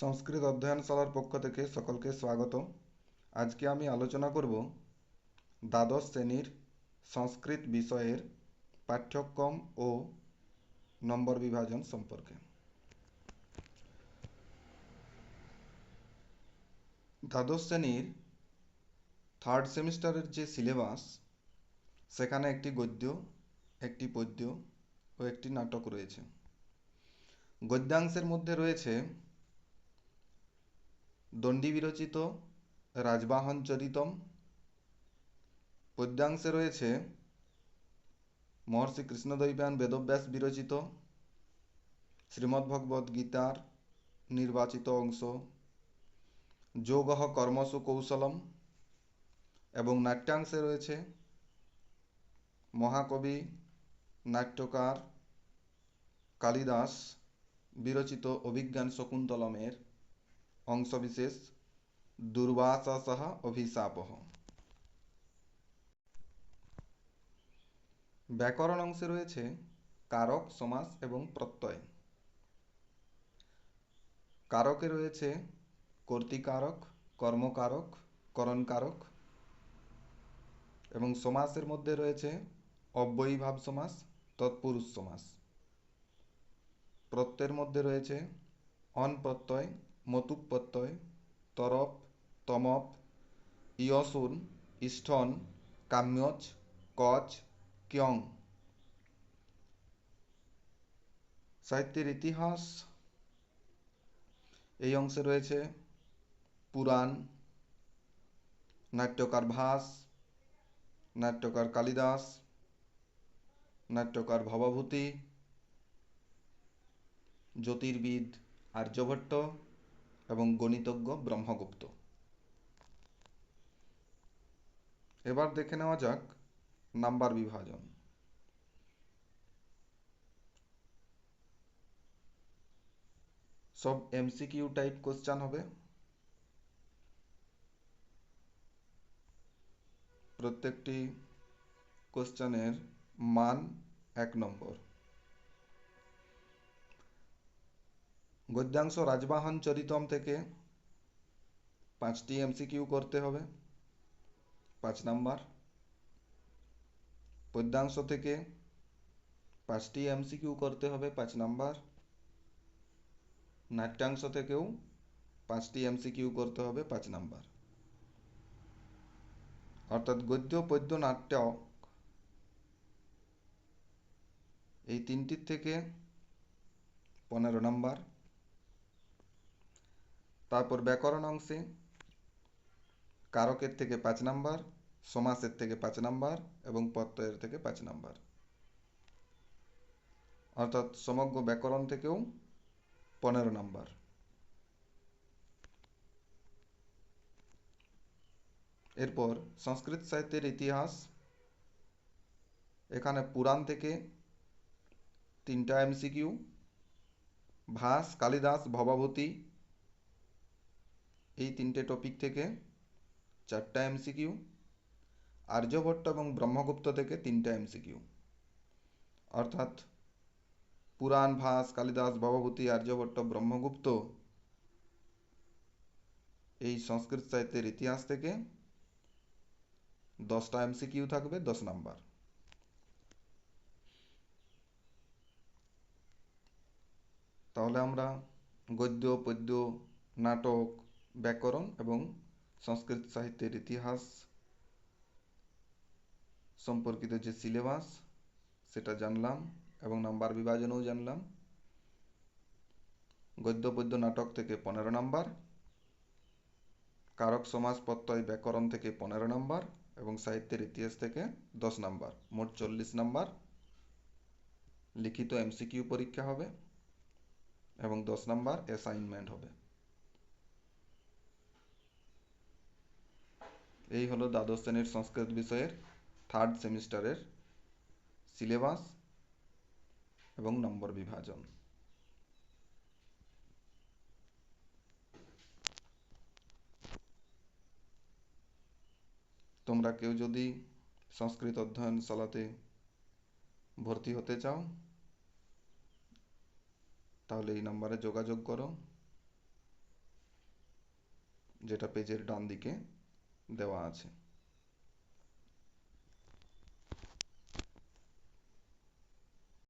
সংস্কৃত অধ্যয়নশালার পক্ষ থেকে সকলকে স্বাগত। আজকে আমি আলোচনা করব দ্বাদশ শ্রেণির সংস্কৃত বিষয়ের পাঠ্যক্রম ও নম্বর বিভাজন সম্পর্কে। দ্বাদশ শ্রেণির থার্ড সেমিস্টারের যে সিলেবাস, সেখানে একটি গদ্য, একটি পদ্য ও একটি নাটক রয়েছে। গদ্যাংশের মধ্যে রয়েছে দণ্ডী বিরচিত রাজবাহন চরিতম। পদ্যাংশে রয়েছে মহর্ষি কৃষ্ণদৈপায়ন বেদব্যাস বিরচিত। শ্রীমদ্ভগবদ্ গীতার নির্বাচিত অংশ। যোগ কর্মসু কৌশলম। এবং নাট্যাংশে রয়েছে মহাকবি নাট্যকার কালিদাস বিরচিত অভিজ্ঞান শকুন্তলমের অংশবিশেষ দুর্বাসসহ অভিশাপহ ব্যাকরণ অংশে রয়েছে কারক, সমাস এবং প্রত্যয়। কারকে রয়েছে কর্তিকারক, কর্মকারক, করণকারক এবং সমাসের মধ্যে রয়েছে অব্যয়ীভাব সমাস, তৎপুরুষ সমাস। প্রত্যয়ের মধ্যে রয়েছে অন প্রত্যয় প্রত্যয় তরপ, তমপ, ইয়সুন, ইষ্ঠন কাম্যচ কচ, কিয়ং। সাহিত্যের ইতিহাস। এই অংশে রয়েছে পুরাণ, নাট্যকার ভাস, নাট্যকার কালিদাস, নাট্যকার ভবভূতি, জ্যোতির্বিদ আর্যভট্ট। এবং গণিতজ্ঞ ব্রহ্মগুপ্ত। এবার দেখে নেওয়া যাক নাম্বার বিভাজন। সব এমসিকিউ টাইপ কোশ্চান হবে। প্রত্যেকটি কোশ্চানের মান এক নম্বর। গদ্যাংশ রাজবাহন চরিতম থেকে পাঁচটি এমসিকিউ করতে হবে। পাঁচ নাম্বার। পদ্যাংশ থেকে পাঁচটি এমসিকিউ করতে হবে, পাঁচ নাম্বার। নাট্যাংশ থেকেও পাঁচটি এমসিকিউ করতে হবে, পাঁচ নাম্বার। অর্থাৎ গদ্য, পদ্য, নাট্যক এই তিনটির থেকে পনেরো নাম্বার। তারপর ব্যাকরণ অংশে কারকের থেকে পাঁচ নাম্বার, সমাসের থেকে পাঁচ নাম্বার এবং প্রত্যয়ের থেকে পাঁচ নাম্বার। অর্থাৎ সমগ্র ব্যাকরণ থেকেও পনেরো নাম্বার। এরপর সংস্কৃত সাহিত্যের ইতিহাস। এখানে পুরাণ থেকে তিনটা এমসিকিউ ভাস, কালিদাস, ভবাভূতি এই তিনটে টপিক থেকে চারটা এমসিকিউ আর্যভট্ট এবং ব্রহ্মগুপ্ত থেকে তিনটা এমসিকিউ অর্থাৎ পুরাণ ভাস, কালিদাস, ভবভূতি আর্যভট্ট ব্রহ্মগুপ্ত এই সংস্কৃত সাহিত্যের ইতিহাস থেকে দশটা এমসিকিউ থাকবে, দশ নাম্বার। তাহলে আমরা গদ্য, পদ্য, নাটক ব্যাকরণ এবং সংস্কৃত সাহিত্যের ইতিহাস সম্পর্কিত যে সিলেবাস, সেটা জানলাম এবং নাম্বার বিভাজনও জানলাম। গদ্য পদ্য নাটক থেকে পনেরো নাম্বার, কারক সমাজ প্রত্যয় ব্যাকরণ থেকে পনেরো নাম্বার এবং সাহিত্যের ইতিহাস থেকে দশ নাম্বার, মোট চল্লিশ নাম্বার। লিখিত এমসিকিউ পরীক্ষা হবে এবং দশ নাম্বার অ্যাসাইনমেন্ট হবে। এই হলো দ্বাদশ শ্রেণির সংস্কৃত বিষয়ের থার্ড সেমিস্টারের সিলেবাস এবং নম্বর বিভাজন। তোমরা কেউ যদি সংস্কৃত অধ্যয়নশালাতে ভর্তি হতে চাও, তাহলে এই নাম্বারে যোগাযোগ করো, যেটা পেজের ডান দিকে দেওয়া আছে।